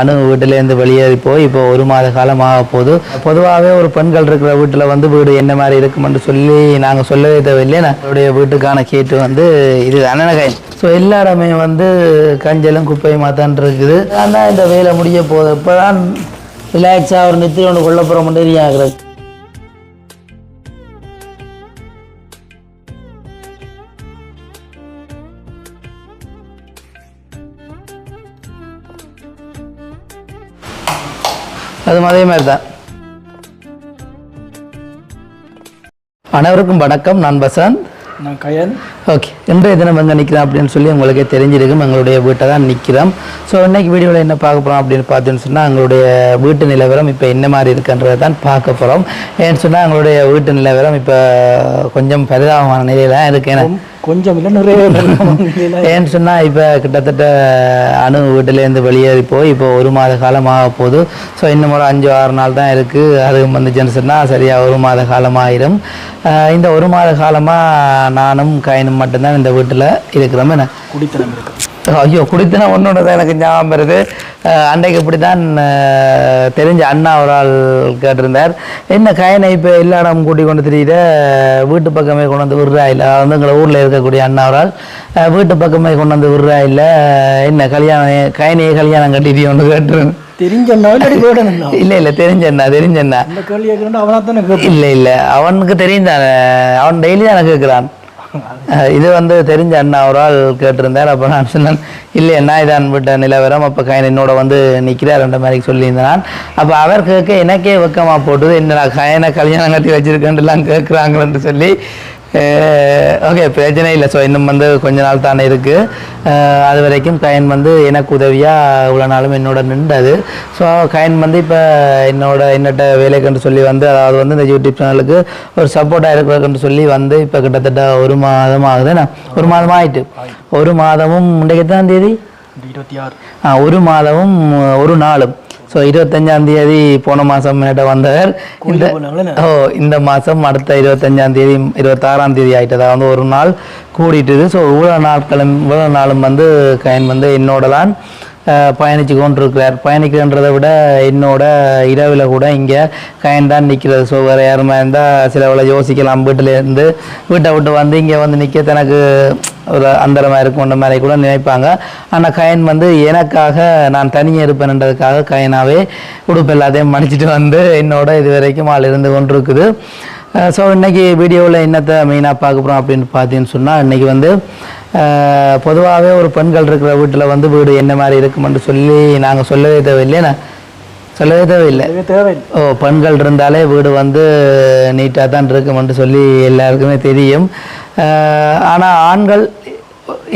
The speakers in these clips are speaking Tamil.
அணு வீட்டிலேருந்து வெளியேறி போய் இப்போ ஒரு மாத காலம் போது. பொதுவாகவே ஒரு பெண்கள் இருக்கிற வீட்டில் வந்து வீடு என்ன மாதிரி இருக்குமென்று சொல்லி நாங்கள் சொல்லவே தேவையில்லை. நம்மளுடைய வீட்டுக்கான கேட்டு வந்து இது அண்ணனகை ஸோ எல்லா இடமே வந்து கஞ்சலும் குப்பையுமா தான் இருக்குது. ஆனால் இந்த வேலை முடிய போகுது இப்போ தான் ரிலாக்ஸாக ஒரு நித்திரி ஒன்று கொல்லப்புறம் போகிற ஆகிறது அது அதே மாதிரி தான் அனைவருக்கும் வணக்கம். நான் பசந்த் நான் கயன் ஓகே இன்றைய தினம் எங்கே நிற்கிறோம் அப்படின்னு சொல்லி உங்களுக்கே தெரிஞ்சிருக்கும். எங்களுடைய வீட்டை தான் நிற்கிறோம். ஸோ இன்னைக்கு வீடியோவில் என்ன பார்க்க போகிறோம் அப்படின்னு பார்த்தீங்கன்னு சொன்னால் எங்களுடைய வீட்டு நிலவரம் இப்போ என்ன மாதிரி இருக்குன்றதை தான் பார்க்க போகிறோம் ஏன்னு சொன்னால் எங்களுடைய வீட்டு நிலவரம் இப்போ கொஞ்சம் பரிதாபமான நிலையில தான் இருக்கு. ஏன்னா கொஞ்சம் இல்லை நிறைய ஏன்னு சொன்னால் இப்போ கிட்டத்தட்ட அணு வீட்டிலேருந்து வெளியேறி போய் இப்போ ஒரு மாத காலம் ஆக போகுது. ஸோ இன்னும் ஒரு அஞ்சு ஆறு நாள் தான் இருக்குது அது வந்துச்சுன்னு சொன்னால் சரியாக ஒரு மாத காலம் ஆயிரும் ஆஹ் இந்த ஒரு மாத காலமாக நானும் கைனும் மட்டும்தான் இந்த வீட்டில் இருக்கிறோம். என்ன? குடித்தனம் இருக்கு. ஐயோ குடித்தன ஒன்னொன்று தான் எனக்கு ஞாபகம் வருது. அன்றைக்கு இப்படி தான் தெரிஞ்ச அண்ணா ஒரு ஆள் கேட்டிருந்தார். என்ன கயனை இப்போ எல்லா இடம் கூட்டி கொண்டு தெரியுத? வீட்டு பக்கமே கொண்டு வந்து விடுறா இல்லை? வந்து எங்களை ஊரில் இருக்கக்கூடிய அண்ணா ஒரு ஆள். வீட்டு பக்கமே கொண்டு வந்து விடுறா இல்லை? என்ன கல்யாணம் கயனையே கல்யாணம் கட்டிட்டு ஒன்று கேடணும்னா இல்லை இல்லை தெரிஞ்சண்ணா இல்லை இல்லை அவனுக்கு தெரியும் அவன் டெய்லி தானே கேட்குறான். இது வந்து தெரிஞ்ச அண்ணா ஒரு ஆள் கேட்டிருந்தார். அப்போ நான் சொன்னேன் இல்லை என்ன இதான் விட்ட நிலவரம். அப்போ கைன் என்னோட வந்து நிற்கிறாருன்ற மாதிரி சொல்லியிருந்தேன். நான் அப்போ அவர் கேட்க எனக்கே வெக்கமாக போட்டுது. என்னடா கயனை கல்யாணம் கட்டி வச்சிருக்கேன்ட்டுலாம் கேட்குறாங்களேன்னு சொல்லி ஓகே பிரச்சனை இல்லை. ஸோ இன்னும் வந்து கொஞ்ச நாள் தானே இருக்குது அது வரைக்கும் கயன் வந்து எனக்கு உதவியாக இவ்வளோ நாளும் என்னோட நின்றது. ஸோ கயன் வந்து இப்போ என்னோட என்னட்ட வேலைக்குன்னு சொல்லி வந்து அதாவது வந்து இந்த யூடியூப் சேனலுக்கு ஒரு சப்போர்ட்டாக இருக்கிறதுன்னு சொல்லி வந்து இப்போ கிட்டத்தட்ட ஒரு மாதம் ஆகுதுண்ணா ஒரு மாதம் ஆயிட்டு. ஒரு மாதமும் இன்றைக்கு எத்தனாம் தேதி? இருபத்தி ஆறு. ஆ, ஒரு மாதமும் ஒரு நாளும். ஸோ இருபத்தஞ்சாம் தேதி போன மாதம் என்னட்ட வந்தவர். இந்த ஓ இந்த மாதம் அடுத்த இருபத்தஞ்சாம் தேதி இருபத்தாறாம் தேதி ஆயிட்டதா? வந்து ஒரு நாள் கூடிட்டுது. ஸோ இவ்வளோ நாட்களும் இவ்வளோ நாளும் வந்து கயன் வந்து என்னோட தான் பயணித்து கொண்டிருக்கிறார். பயணிக்கிறன்றதை விட என்னோட இரவில் கூட இங்கே கயன் தான் நிற்கிறது ஸோ வேறு யாருமா இருந்தால் சில வேளை யோசிக்கலாம். வீட்டிலேருந்து வீட்டை விட்டு வந்து இங்கே வந்து நிற்க தனக்கு ஒரு அந்தரமாக இருக்கும்ன்ற மாதிரி கூட நினைப்பாங்க. ஆனால் கயன் வந்து எனக்காக நான் தனியாக இருப்பேன்ன்றதுக்காக கயனாவே உடுப்பு எல்லாத்தையும் மடிச்சிட்டு வந்து என்னோட இது வரைக்கும் ஆள் இருந்து கொண்டிருக்குது. ஸோ இன்னைக்கு வீடியோவில் என்னத்தை மெயினாக பார்க்க போகிறோம் அப்படின்னு பார்த்தீங்கன்னு சொன்னால் இன்னைக்கு வந்து பொதுவாகவே ஒரு பெண்கள் இருக்கிற வீட்டில் வந்து வீடு என்ன மாதிரி இருக்குமென்று சொல்லி நாங்கள் சொல்லவே தேவையில்லையே சொல்லவே தேவையில்லை. தேவையில்லை. ஓ பெண்கள் இருந்தாலே வீடு வந்து நீட்டாக தான் இருக்குமென்று சொல்லி எல்லாருக்குமே தெரியும். ஆனால் ஆண்கள்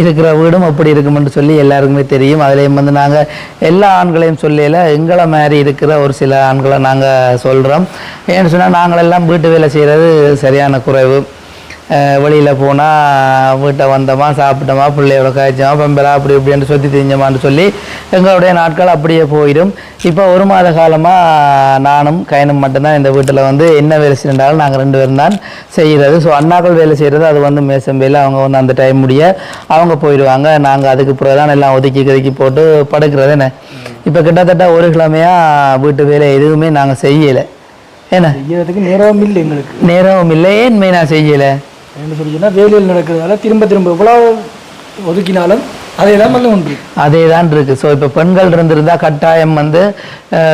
இருக்கிற வீடும் அப்படி இருக்கும்னு சொல்லி எல்லாருக்குமே தெரியும். அதுலேயும் வந்து நாங்கள் எல்லா ஆண்களையும் சொல்லல எங்களை மாதிரி இருக்கிற ஒரு சில ஆண்களை நாங்கள் சொல்கிறோம் ஏன்னு சொன்னால் நாங்களெல்லாம் வீட்டு வேலை செய்கிறது சரியான குறைவு. வெளியில் போனால் வீட்டை வந்தோமா சாப்பிட்டோமா பிள்ளையோட காய்ச்சோமா பம்பரா அப்படி இப்படின்னு சுற்றி தெரிஞ்சோமான்னு சொல்லி எங்களுடைய நாட்கள் அப்படியே போயிடும். இப்போ ஒரு மாத காலமாக நானும் கைனும் மட்டும்தான் இந்த வீட்டில் வந்து என்ன வேலை செய்யறாலும் நாங்கள் ரெண்டு பேரும் தான் செய்கிறது ஸோ அண்ணாக்கள் வேலை செய்கிறது அது வந்து மேசம் வேலை அவங்க வந்து அந்த டைம் முடிய அவங்க போயிடுவாங்க. நாங்கள் அதுக்கு பிறகு தான் எல்லாம் ஒதுக்கி கதுக்கி போட்டு படுக்கிறது என்ன? இப்போ கிட்டத்தட்ட ஒரு கிழமையாக வீட்டு வேலை எதுவுமே நாங்கள் செய்யலை. என்ன? செய்யறதுக்கு நேரம் இல்லை எங்களுக்கு. நேரமும் இல்லை. ஏன் மெயினாக செய்யலை? என்ன சொல்லி வேலையில் நடக்கிறதால திரும்ப திரும்ப எவ்வளோ ஒதுக்கினாலும் அதே தான் உண்டு அதே தான் இருக்கு. ஸோ இப்போ பெண்கள் இருந்திருந்தா கட்டாயம் வந்து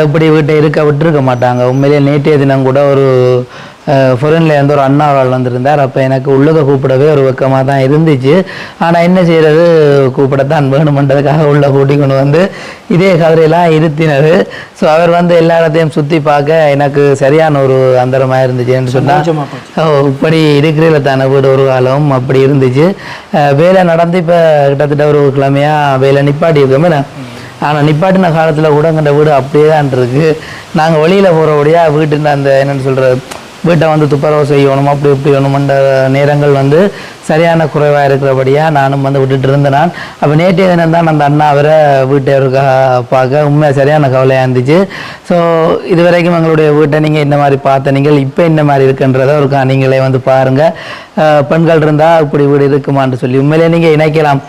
இப்படி வீட்டை இருக்க விட்டுருக்க மாட்டாங்க. உண்மையிலேயே நேற்றைய தினம் கூட ஒரு ஃபொரன்ல இருந்து ஒரு அண்ணா அவள் வந்திருந்தார். அப்போ எனக்கு உள்ளுக கூப்பிடவே ஒரு வெக்கமாக தான் இருந்துச்சு. ஆனால் என்ன செய்யறது கூப்பிடத்தான் வேணுமென்றதுக்காக உள்ள கூட்டி கொண்டு வந்து இதே கதிரையெல்லாம் இருத்தினது. ஸோ அவர் வந்து எல்லா இடத்தையும் சுற்றி பார்க்க எனக்கு சரியான ஒரு அந்தரமாக இருந்துச்சுன்னு சொன்னால் இப்படி இருக்கிறதுல தானே வீடு ஒரு காலம்? அப்படி இருந்துச்சு. அஹ் வேலை நடந்து இப்போ கிட்டத்தட்ட ஒரு கிழமையாக வேலை நிப்பாட்டி இருக்கோமே ஆனால் நிப்பாட்டின காலத்தில் கூட எங்கள்ட வீடு அப்படியே தான் இருக்கு. நாங்கள் வெளியில் போகிறபடியா வீட்டுல அந்த என்னென்னு சொல்கிறது வீட்டை வந்து துப்புரவு செய்யணும் அப்படி இப்படி வேணுமென்ற நேரங்கள் வந்து சரியான குறைவாக இருக்கிறபடியாக நானும் வந்து விட்டுட்டு இருந்தேன். நான் அப்போ நேற்றைய தினம் தான் அந்த அண்ணா அவரை வீட்டை பார்க்க. உண்மையாக சரியான கவலையாக இருந்துச்சு. ஸோ இது வரைக்கும் எங்களுடைய வீட்டை நீங்கள் இந்த மாதிரி பார்த்த நீங்கள் இப்போ இந்த மாதிரி இருக்குன்றதை ஒரு நீங்களே வந்து பாருங்கள் பெண்கள் இருந்தால் இப்படி வீடு இருக்குமான்னு சொல்லி உண்மையிலே நீங்கள் இணைக்கலாம்.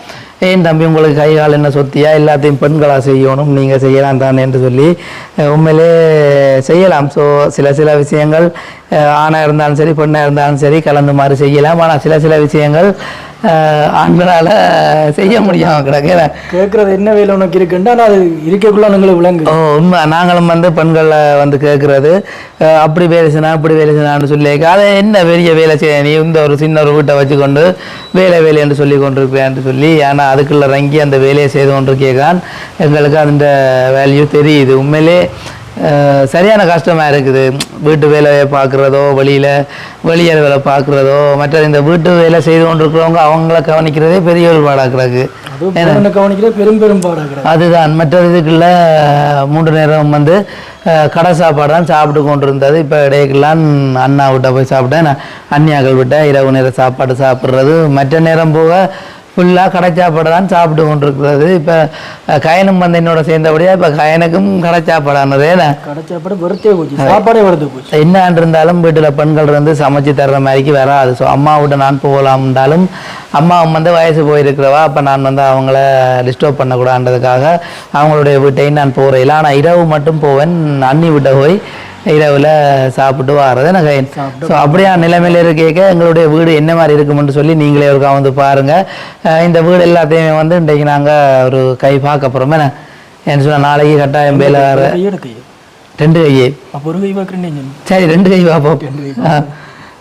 ஏன் தம்பி உங்களுக்கு கை கால் என்ன சொத்தியா? எல்லாத்தையும் பெண்களாக செய்யணும் நீங்கள் செய்யலாம் தானே என்று சொல்லி உண்மையிலே செய்யலாம். ஸோ சில சில விஷயங்கள் ஆணாக இருந்தாலும் சரி பெண்ணாக இருந்தாலும் சரி கலந்து மாதிரி செய்யலாம். ஆனால் சில சில விஷயங்கள் ஆண்களால் செய்ய முடியாமல் கிடக்கு. கேட்கறது என்ன வேலை உனக்கு இருக்குன்னா அது இருக்கக்குள்ள உங்களுக்கு விளங்கு. ஓ உண்மை. நாங்களும் வந்து பெண்களை வந்து கேட்குறது அப்படி வேலை செய்யணும் அப்படி வேலை செய்யணும்னு சொல்லி அதை என்ன பெரிய வேலை செய்ய நீ இந்த ஒரு சின்ன ஒரு வீட்டை வச்சுக்கொண்டு வேலை வேலை என்று சொல்லி கொண்டிருப்பேன்னு சொல்லி ஆனால் அதுக்குள்ள இறங்கி அந்த வேலையை செய்து கொண்டிருக்கேன். எங்களுக்கு அந்த வேல்யூ தெரியுது. உண்மையிலே சரியான கஷ்டமாக இருக்குது. வீட்டு வேலையை பார்க்குறதோ வெளியில் வெளியே வேலை பார்க்குறதோ மற்ற இந்த வீட்டு வேலை செய்து கொண்டிருக்கிறவங்க அவங்கள கவனிக்கிறதே பெரிய ஒரு பாடாக்குறாக்கு அதுவும் பொண்ணை கவனிக்கிற பெரும் பெரும் அதுதான். மற்ற இதுக்குள்ள மூன்று நேரம் வந்து கடை சாப்பாடு தான் சாப்பிட்டு கொண்டு இருந்தது இப்போ இடையெல்லாம் அண்ணா விட்ட போய் சாப்பிட்டேன். அண்ணியாக்கள் விட்ட இரவு நேர சாப்பாடு சாப்பிட்றது. மற்ற நேரம் போக ஃபுல்லாக கடை சாப்பாடு தான் சாப்பிட்டு கொண்டு இருக்கிறது இப்போ கயனும் வந்து என்னோட சேர்ந்தபடியா இப்போ கயனுக்கும் கடை சாப்பாடானது ஏன்னா கடைச்சாப்பாடு வெறுத்தே போச்சு. சாப்பாடே வெறுத்து போச்சு. என்ன இருந்தாலும் வீட்டில் பெண்கள் இருந்து சமைச்சு தர்ற மாதிரிக்கு வராது. ஸோ அம்மா விட்டு நான் போகலாம்ன்றாலும் அம்மா வந்து வயசு போயிருக்கிறவா? அப்போ நான் வந்து அவங்கள டிஸ்டர்ப் பண்ணக்கூடாதுன்றதுக்காக அவங்களுடைய வீட்டையும் நான் போகிறேன் ஆனால் இரவு மட்டும் போவேன். அண்ணி விட்ட போய் இரவில் சாப்பிட்டு வாரது எனக்கு. ஸோ அப்படியா நிலைமையில இருக்கேக்க எங்களுடைய வீடு என்ன மாதிரி இருக்கும்னு சொல்லி நீங்களே ஒருக்கா வந்து பாருங்கள் இந்த வீடு எல்லாத்தையுமே வந்து இன்றைக்கு நாங்கள் ஒரு கை பார்க்க போகிறோம் என்ன? சொன்னால் நாளைக்கு கட்டாயம் கையோட கையோ ரெண்டு கையே? ஒரு சரி ரெண்டு கை பார்ப்போம்.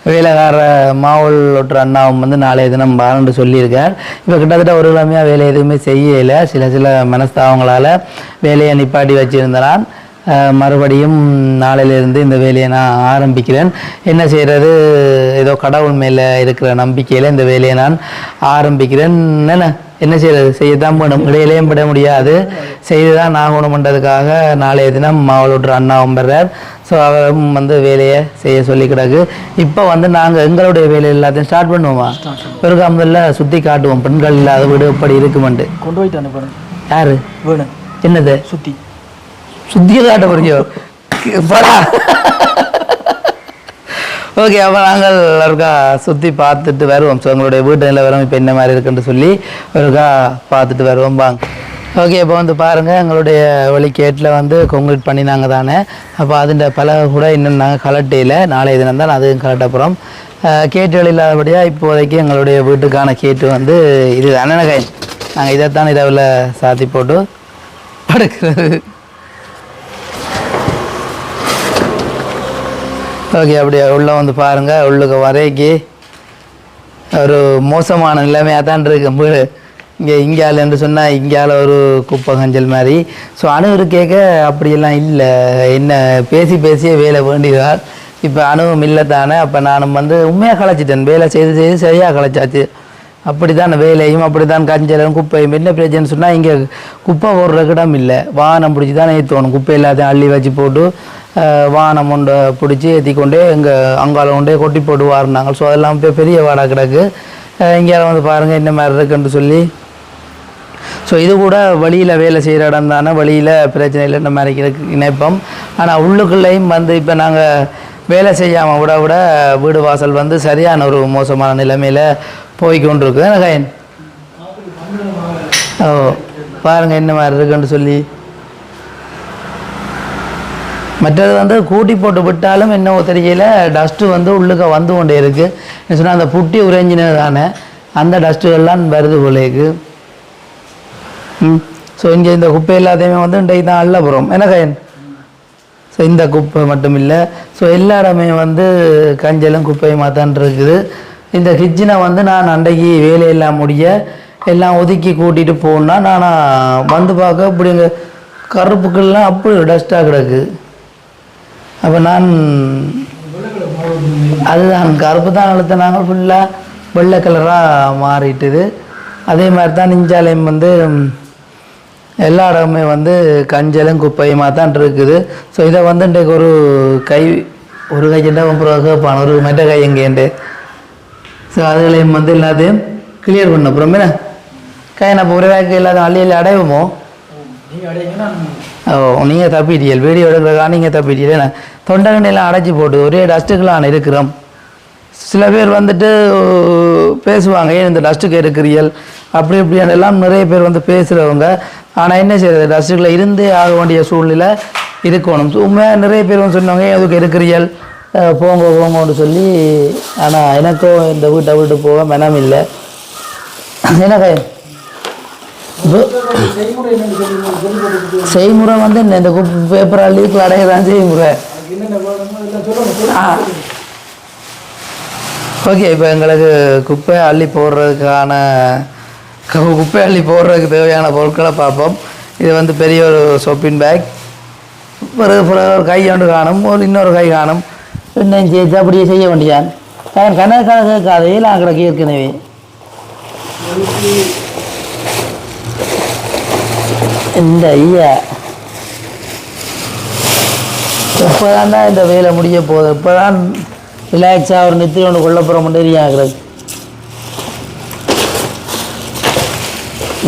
வேலைக்கார மாவுள் ஒட்டுற அண்ணாவும் வந்து நாளைய தினம் பாருன்னு சொல்லியிருக்கார். இப்போ கிட்டத்தட்ட ஒரு கிழமையாக வேலை எதுவுமே செய்யலை. சில சில மனஸ்தாபங்களால் வேலையை நிப்பாட்டி வச்சிருந்தனால் அஹ், மறுபடியும் நாளையிலிருந்து இந்த வேலையை நான் ஆரம்பிக்கிறேன். என்ன செய்கிறது ஏதோ கடவுள் மேலே இருக்கிற நம்பிக்கையில் இந்த வேலையை நான் ஆரம்பிக்கிறேன். என்ன என்ன செய்யறது? செய்யத்தான் வேணும். இடையிலையும் விட முடியாது. செய்து தான் ஆகணும்ன்றதுக்காக நாளைய தினம் மாவளோட்டு அண்ணாவும் பெறார் ஸோ அவரும் வந்து வேலையை செய்ய சொல்லி கிடக்கு. இப்போ வந்து நாங்கள் எங்களுடைய வேலை எல்லாத்தையும் ஸ்டார்ட் பண்ணுவோமா? பிறகு முதல்ல சுற்றி காட்டுவோம். பெண்கள் இல்லாத வீடு எப்படி இருக்குமெண்டு கொண்டு போயிட்டு அனுப்புறேன் யாரு? வேணும். என்னது? சுத்தி. சுத்திய காட்ட படா. ஓகே அப்போ நாங்கள் ஒருக்கா சுற்றி பார்த்துட்டு வருவோம். ஸோ எங்களுடைய வீட்டு நிலவரம் இப்போ என்ன மாதிரி இருக்குன்னு சொல்லி ஒருக்கா பார்த்துட்டு வருவோம். வாங்க. ஓகே இப்போ வந்து பாருங்கள் எங்களுடைய வழிகேட்டில் வந்து கொங்கிரீட் பண்ணினாங்க தானே. அப்போ அதுண்ட பல கூட இன்னும் நாங்கள் கலட்டையில் நாளைய தினம் தான் அதுவும் கலட்ட போகிறோம் கேட்டுகள் இல்லாதபடியாக இப்போதைக்கு எங்களுடைய வீட்டுக்கான கேட்டு வந்து இது அண்ணனகை. நாங்கள் இதைத்தான் இரவில் சாத்தி போட்டு படுக்கிறது. ஓகே அப்படியே உள்ளே வந்து பாருங்கள் உள்ளுக்கு வரைக்கு ஒரு மோசமான நிலைமையாக தான் இருக்கு. வீடு இங்கே இங்கால என்று சொன்னால் இங்கால ஒரு குப்பை கஞ்சல் மாதிரி. ஸோ அணு கேட்க அப்படியெல்லாம் இல்லை. என்ன பேசி பேசியே வேலை வேண்டியதால். இப்போ அணுவும் இல்லை தானே. அப்போ நானும் வந்து உண்மையாக கலைச்சிட்டேன். வேலை செய்து செய்து சரியாக களைச்சாச்சு அப்படி தான் வேலையும் அப்படி தான் கஞ்சலும் குப்பையும். என்ன பிரச்சனை சொன்னால் இங்கே குப்பை போடுறதுக்கு இடம் இல்லை. வானம் பிடிச்சி தான் ஏற்றணும் குப்பை எல்லாத்தையும் அள்ளி வச்சு போட்டு வானம் ஒன்றை பிடிச்சி ஏற்றி கொண்டே எங்கள் அங்கால கொண்டே கொட்டி போட்டு வாரினாங்க ஸோ அதெல்லாம் இப்போ பெரிய வாடா கிடக்கு. இங்கே வந்து பாருங்கள் என்ன மாதிரி இருக்குன்னு சொல்லி. ஸோ இது கூட வழியில் வேலை செய்கிற இடம் தானே வழியில் பிரச்சனை இல்லை இந்த மாதிரி இணைப்போம். ஆனால் உள்ளுக்குள்ளேயும் வந்து இப்போ நாங்கள் வேலை செய்யாமல் விட விட வீடு வாசல் வந்து சரியான ஒரு மோசமான நிலைமையில் போய் கொண்டிருக்கு கயன் ஓ பாருங்கள் என்ன மாதிரி இருக்குன்னு சொல்லி. மற்றது வந்து கூட்டி போட்டு விட்டாலும் என்ன தெரியல டஸ்ட்டு வந்து உள்ளுக்க வந்து கொண்டே இருக்குது சொன்னால் அந்த புட்டி உறைஞ்சினது தானே. அந்த டஸ்ட்டுகள்லாம் வருது போலேக்கு ம். ஸோ இங்கே இந்த குப்பை எல்லாத்தையுமே வந்து இன்றைக்கு தான் அள்ள போகிறோம் என்ன கயன் ஸோ இந்த குப்பை மட்டும் இல்லை. ஸோ எல்லா இடமே வந்து கஞ்சலும் குப்பையுமா தான் இருக்குது. இந்த கிச்சனை வந்து நான் அன்றைக்கு வேலையெல்லாம் முடிய எல்லாம் ஒதுக்கி கூட்டிகிட்டு போகணுன்னா நான் வந்து பார்க்க இப்படி இங்கே கருப்புக்கள்லாம் அப்படி டஸ்ட்டாக கிடக்கு. அப்போ நான் அதுதான் கருப்பு தான் அழுத்தினாங்க ஃபுல்லாக வெள்ளை கலராக மாறிட்டுது. அதே மாதிரி தான் நெஞ்சாலயம் வந்து எல்லா இடமுமே வந்து கஞ்சலும் குப்பையுமா தான் இருக்குது. ஸோ இதை வந்து இன்றைக்கு ஒரு கை ஒரு கையண்டா அப்புறம் ஒரு மெட்ட கை எங்கேண்டு? ஸோ அதுகளையும் வந்து எல்லாத்தையும் கிளியர் பண்ண அப்புறம் என்ன? கை நம்ம ஒரே வாய்க்கு எல்லாத்தையும் அள்ளியில் அடைவோமோ? ஓ நீங்கள் தப்பிட்டீர்கள். வீடியோ எடுக்கிறக்கா நீங்கள் தப்பிட்டீர்கள். தொண்டகண்டையெல்லாம் அடைச்சி போட்டு ஒரே டஸ்ட்டுக்கெல்லாம் இருக்கிறோம். சில பேர் வந்துட்டு பேசுவாங்க ஏன் இந்த டஸ்ட்டுக்கு இருக்கிறீர்கள்? அப்படி இப்படியான எல்லாம் நிறைய பேர் வந்து பேசுகிறவங்க ஆனால் என்ன செய்யறது டஸ்ட்டுக்குள்ள இருந்தே ஆக வேண்டிய சூழ்நிலை இருக்கணும். உண்மையாக நிறைய பேர் வந்து சொன்னாங்க "ஏன் அதுக்கு இருக்கிறியல் போங்க போங்கன்னு சொல்லி ஆனால் எனக்கும் இந்த வீட்டை விட்டு போக மனம் இல்லை. எனக்கு இப்போ- செய்முறை வந்து என்ன? இந்த பேப்பரால் லீக்கில் அடைய தான் செய்முறை. ஆ. ஓகே இப்போ எங்களுக்கு குப்பை அள்ளி போடுறதுக்கான குப்பை அள்ளி போடுறதுக்கு தேவையான பொருட்களை பார்ப்போம். இது வந்து பெரிய ஒரு சொப்பின் பேக் பிறகு ஒரு கை ஒன்று காணும் ஒரு இன்னொரு கை காணும். இன்னும் சேர்த்து அப்படியே செய்ய வேண்டியான் கணக்கு கணக்காக கேட்காதே நான் கிடக்கு ஏற்கனவே இந்த ஐயா எப்போதான் தான் இந்த வேலை முடிய போகுது? இப்போதான் ரிலாக்ஸாக ஒரு நித்திரி ஒன்று கொள்ள போகிற ஆகிறது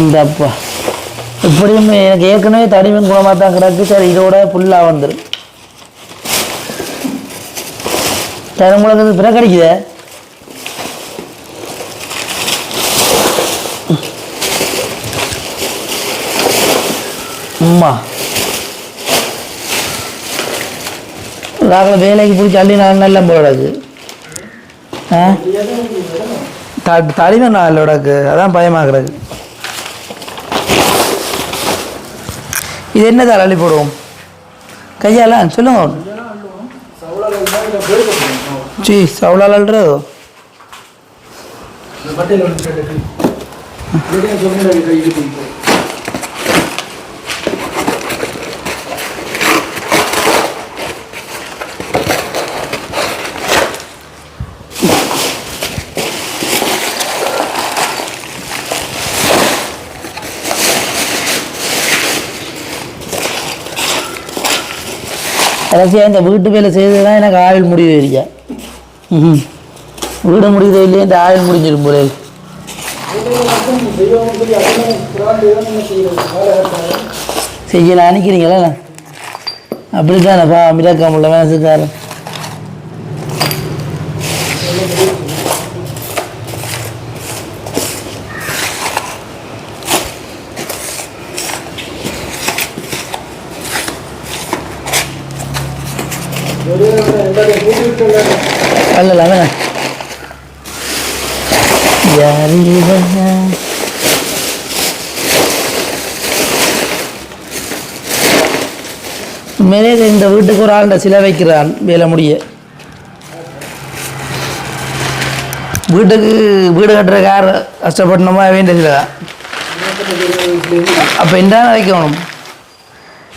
இந்த அப்பா இப்படியும் எனக்கு ஏற்கனவே தடிமன் குணமாக தான் கிடக்கு. சரி இதோட ஃபுல்லாக வந்துடும் சரி உங்களுக்கு இது பிற கிடைக்குது. அம்மா. ராகல வேலைக்கு பிடிச்சி அள்ளி நான் நல்ல போடாது ஆ? த தடிமன் நான் இல்லோடக்கு அதான் பயமாக இது என்ன அள்ளி போடுவோம்? கையாலாம் சொல்லுங்க. சி சவுளால் அள்ளுறதோ இந்த கடைசியாக இந்த வீட்டு வேலை செய்தது தான் எனக்கு ஆயுள் முடிவு இருக்கேன் ம் வீடு முடியுதோ இல்லையே இந்த ஆயுள் முடிஞ்சிடும் போல. செய்ய நினைக்கிறீங்களா? அப்படி தானேப்பா மிராக்கம் உள்ள மனசுக்காரன். ஒரே ஒரு மேலே இந்த வீட்டுக்கு ஒரு ஆண்ட சிலை வைக்கிறான் வேலை முடிய வீட்டுக்கு வீடு கட்டுற கார் கஷ்டப்படணுமா வேண்டியதில்லை தான் அப்போ என்ன வைக்கணும்.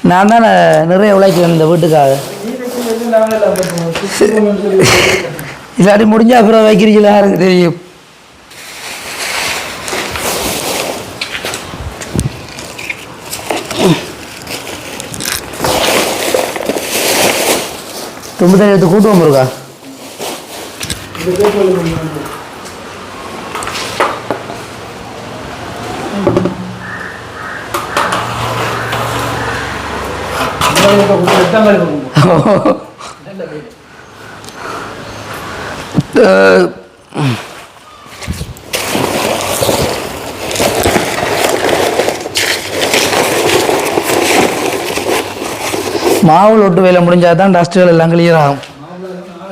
நான் தான் நிறைய உழைக்கிறேன் இந்த வீட்டுக்காக. இல்லாட்டி முடிஞ்சா அப்புறம் வைக்கிறீங்களா? யாருக்கு தெரியும். தும்பு தண்ணி எடுத்து கூட்டு வந்துருக்கா? அஹ், மாவுள் ஒட்டு வேலை முடிஞ்சால் தான் டஸ்ட்டுகள் எல்லாம் கிளியர் ஆகும்.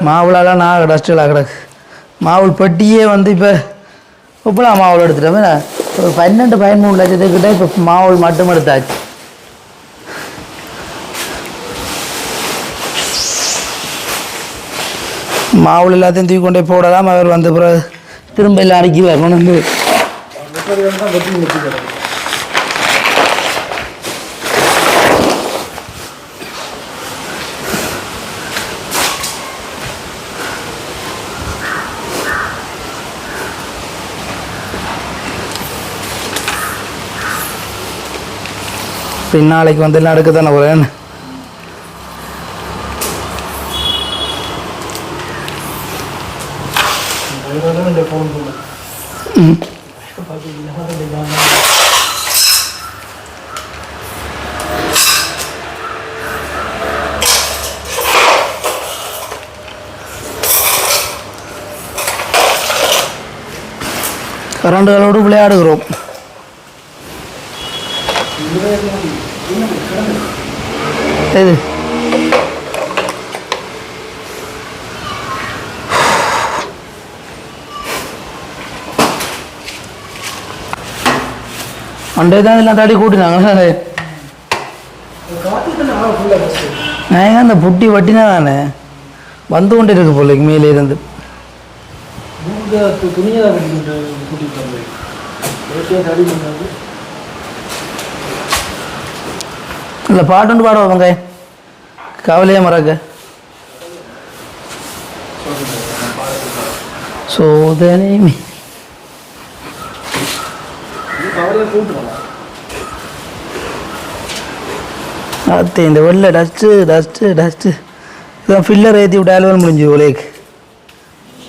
மாவுளாலாம் நான் டஸ்ட்டுகளாக கிடக்கு மாவுள் பெட்டியே வந்து இப்போ இப்போலாம் மாவுள் எடுத்துட்டோமே ஒரு பன்னெண்டு பதிமூணு லட்சத்துக்கிட்ட இப்போ மாவுள் மட்டும் எடுத்தாச்சு. மாவுள் எல்லாத்தையும் தூக்கி கொண்டே போடலாம். அவர் வந்த பிறகு திரும்ப எல்லாம் அடுக்கி வரணும் வந்து நாளைக்கு வந்து எல்லாம் எடுக்க தானே போகிறேன் ம் கரண்டுகளோடு விளையாடுகிறோம். இது. அண்டே தான் எல்லாம் தடி கூட்டினாங்க. நான் அந்த புட்டி வட்டினா தானே? வந்து கொண்டு இருக்கு போல மேலே இருந்து. துணியை இல்லை பாட்டுண்டு பாடுவாங்க கவலையே மறக்க. சோதனை அத்தை இந்த வெள்ளை டஸ்ட்டு டஸ்ட்டு டஸ்ட்டு இதான் ஃபில்லர் ஏற்றி விட்டாலும் முடிஞ்சு உலக்கு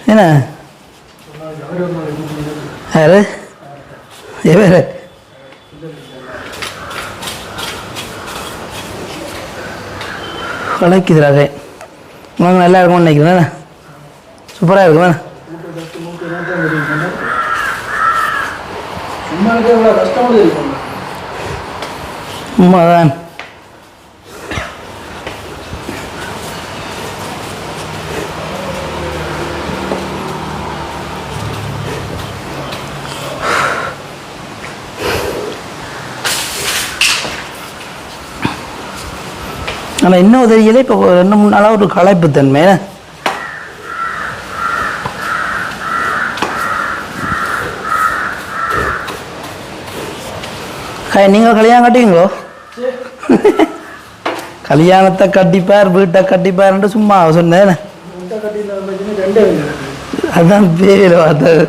என்ன? யாரு? எவரு கலைக்குதுராக உனக்கு நல்லா இருக்கும்னு நினைக்கிறேன் சூப்பராக இருக்கும். உண்மைதான் ஆனால் இன்னும் தெரியல இப்போ ரெண்டு மூணு நாளாக ஒரு களைப்பு தன்மை. நீங்கள் கல்யாணம் கட்டிங்களோ கல்யாணத்தை கட்டிப்பார் வீட்டை கட்டிப்பார்ன்ட்டு சும்மா சொன்னேன். அதான் பேரில் பார்த்தது.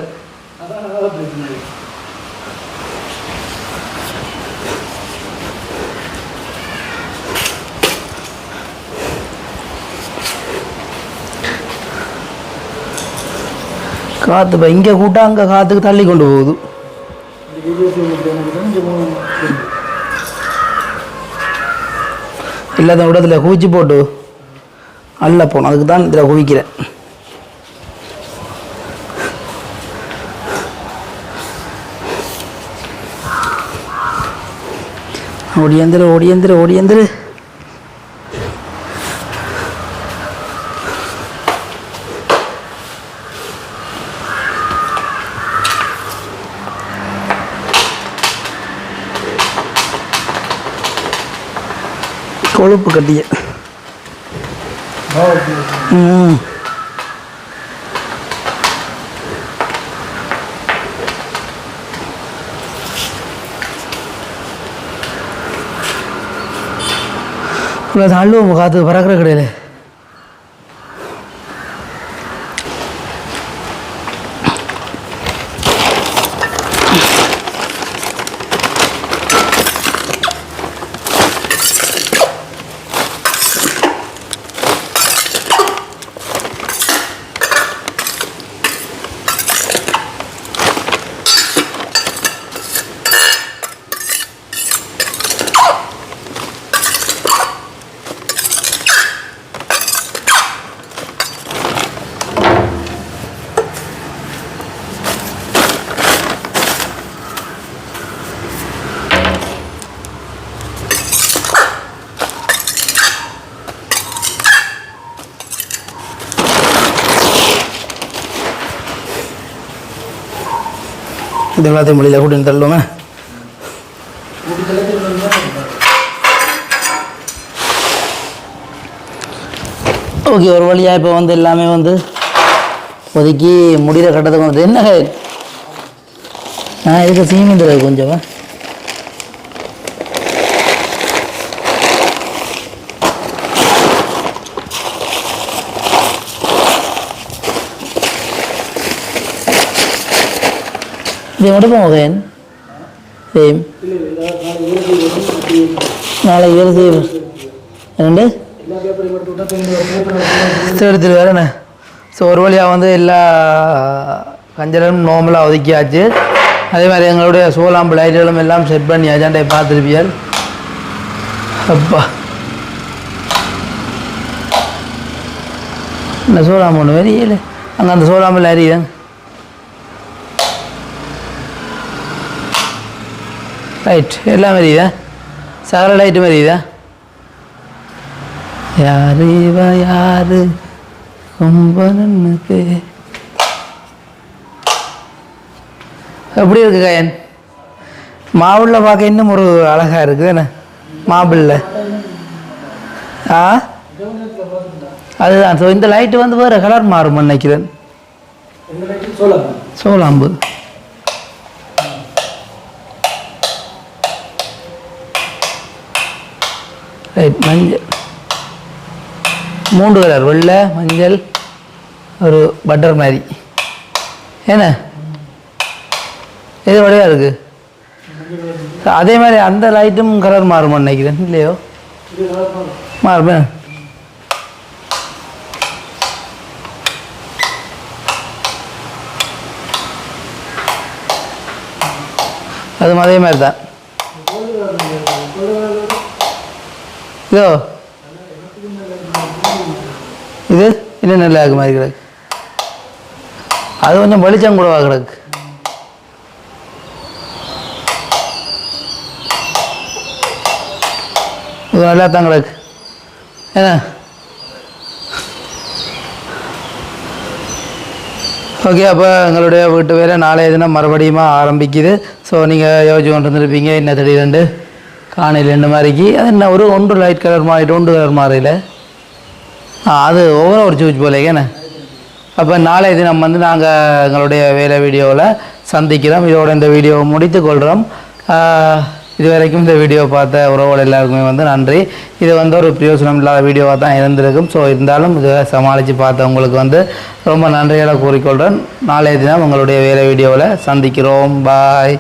காற்று இப்போ இங்கே கூட்டா அங்கே காற்றுக்கு தள்ளி கொண்டு போகுது. இந்த பிஜேபி இல்லாத விடத்தில் குவிச்சு போட்டு அல்ல போனோம். அதுக்கு தான் இதில் குவிக்கிறேன் ஓடியந்திர ஓடியந்திர ஓடியந்திர. கொழுப்பு கட்டிய. ம். இவ்வளோ அள்ளுவோம் பறக்கிற கடையில். இது எல்லாத்தையும் மொழியில் கூட்டின்னு தள்ளுவோமே ஓகே ஒரு வழியாக இப்போ வந்து எல்லாமே வந்து ஒதுக்கி முடிகிற கட்டத்துக்கு வந்து என்ன நான் இதுக்கு சீமிந்துறது கொஞ்சம் இது மட்டும் போகேன் சேம் நாளைக்கு வேலை ரெண்டு எடுத்துட்டு வரேண்ணே ஸோ ஒரு வழியாக வந்து எல்லா கஞ்சலும் நோம்பலாக ஒதுக்கியாச்சு அதே மாதிரி எங்களுடைய சோலாம்பு லைட்டுகளும் எல்லாம் செட் பண்ணி அஜாண்டை பார்த்துருப்பியல் அப்பா இந்த சோலாம்பு ஒன்று வெறியில அங்கே அந்த சோலாம்பில் அறியுதேங்க ரைட் எல்லாம் எரியுதா சகல லைட்டும் எரியுதா யாரு இவ யாரு கும்பனன்னு பே எப்படி இருக்கு கயன் மாவுள்ள பார்க்க இன்னும் ஒரு அழகா இருக்குது என்ன மாபிள்ல ஆ அதுதான் ஸோ இந்த லைட்டு வந்து வேறு கலர் மாறும் நினைக்கிறேன் சொல்லலாம் ரைட் மஞ்சள். மூன்று கலர் வெள்ளை மஞ்சள் ஒரு பட்டர் மாதிரி. என்ன? இது வழியாக இருக்கு? அதே மாதிரி அந்த லைட்டும் கலர் மாறுமா நினைக்கிறேன் இல்லையோ? மாறுமே? அதுவும் அதே மாதிரி தான் இதோ. இது இன்னும் நல்லா இருக்கு மாதிரி கிடக்கு அது கொஞ்சம் வெளிச்சம் கூடவா கிடக்கு? இது நல்லா தான் கிடக்கு. என்ன ஓகே அப்போ எங்களுடைய வீட்டு வேலை நாளைய தினம் மறுபடியும் ஆரம்பிக்குது. ஸோ நீங்கள் யோசிச்சு கொண்டு வந்துருப்பீங்க. என்ன திடீரெண்டு காணையில் ரெண்டு மாதிரிக்கு அது என்ன ஒரு ஒன்று லைட் கலர் மாறிட்டு ஒன்று கலர் மாறையில்? அது ஒவ்வொரு ஒரு சூச் போலேங்கண்ணே அப்போ நாளைய தினம் வந்து நாங்கள் எங்களுடைய வேலை வீடியோவில் சந்திக்கிறோம். இதோட இந்த வீடியோவை முடித்து கொள்கிறோம் இது வரைக்கும் இந்த வீடியோ பார்த்த உறவுகள் எல்லாருக்குமே வந்து நன்றி. இது வந்து ஒரு பிரயோஜனம் இல்லாத வீடியோவாக தான் இருந்திருக்கும். ஸோ இருந்தாலும் இதை சமாளித்து பார்த்தவங்களுக்கு வந்து ரொம்ப நன்றிகளை கூறிக்கொள்கிறேன் நாளைய தினம் உங்களுடைய வேலை வீடியோவில் சந்திக்கிறோம். பாய்